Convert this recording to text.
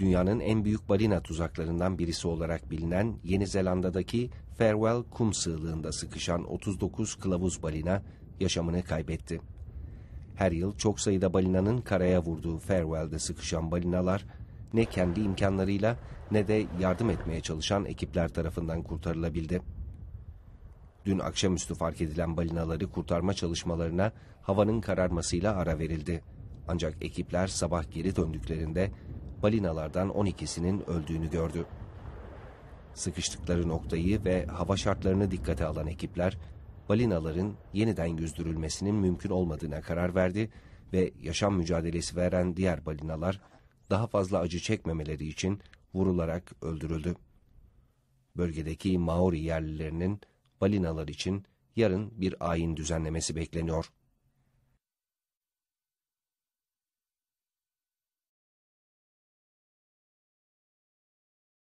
Dünyanın en büyük balina tuzaklarından birisi olarak bilinen Yeni Zelanda'daki Farewell kum sığlığında sıkışan 39 kılavuz balina yaşamını kaybetti. Her yıl çok sayıda balinanın karaya vurduğu Farewell'de sıkışan balinalar ne kendi imkanlarıyla ne de yardım etmeye çalışan ekipler tarafından kurtarılabildi. Dün akşamüstü fark edilen balinaları kurtarma çalışmalarına havanın kararmasıyla ara verildi. Ancak ekipler sabah geri döndüklerinde balinalardan 12'sinin öldüğünü gördü. Sıkıştıkları noktayı ve hava şartlarını dikkate alan ekipler, balinaların yeniden yüzdürülmesinin mümkün olmadığına karar verdi ve yaşam mücadelesi veren diğer balinalar daha fazla acı çekmemeleri için vurularak öldürüldü. Bölgedeki Maori yerlilerinin balinalar için yarın bir ayin düzenlemesi bekleniyor.